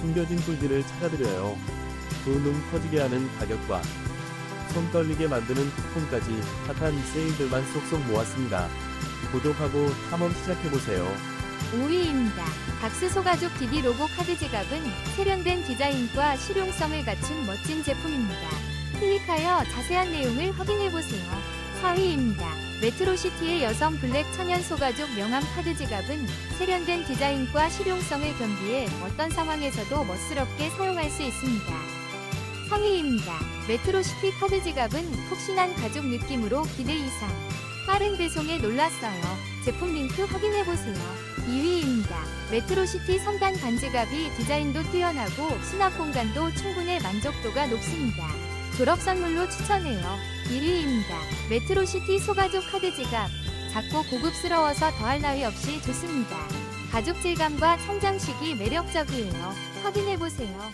숨겨진 꿀들을 찾아드려요. 두눈 터지게 하는 가격과 손 떨리게 만드는 쿠폰까지 핫한 세일들만 쏙쏙 모았습니다. 구독하고 탐험 시작해보세요. 5위입니다. 박스 소가죽 DD 로고 카드 지갑은 세련된 디자인과 실용성을 갖춘 멋진 제품입니다. 클릭하여 자세한 내용을 확인해보세요. 4위입니다. 메트로시티의 여성 블랙 천연 소가죽 명함 카드 지갑은 세련된 디자인과 실용성을 겸비해 어떤 상황에서도 멋스럽게 사용할 수 있습니다. 3위입니다. 메트로시티 카드 지갑은 푹신한 가죽 느낌으로 기대 이상. 빠른 배송에 놀랐어요. 제품 링크 확인해보세요. 2위입니다. 메트로시티 선단 반지갑이 디자인도 뛰어나고 수납 공간도 충분해 만족도가 높습니다. 졸업 선물로 추천해요. 1위입니다. 메트로시티 소가죽 카드 지갑. 작고 고급스러워서 더할 나위 없이 좋습니다. 가죽 질감과 성장식이 매력적이에요. 확인해보세요.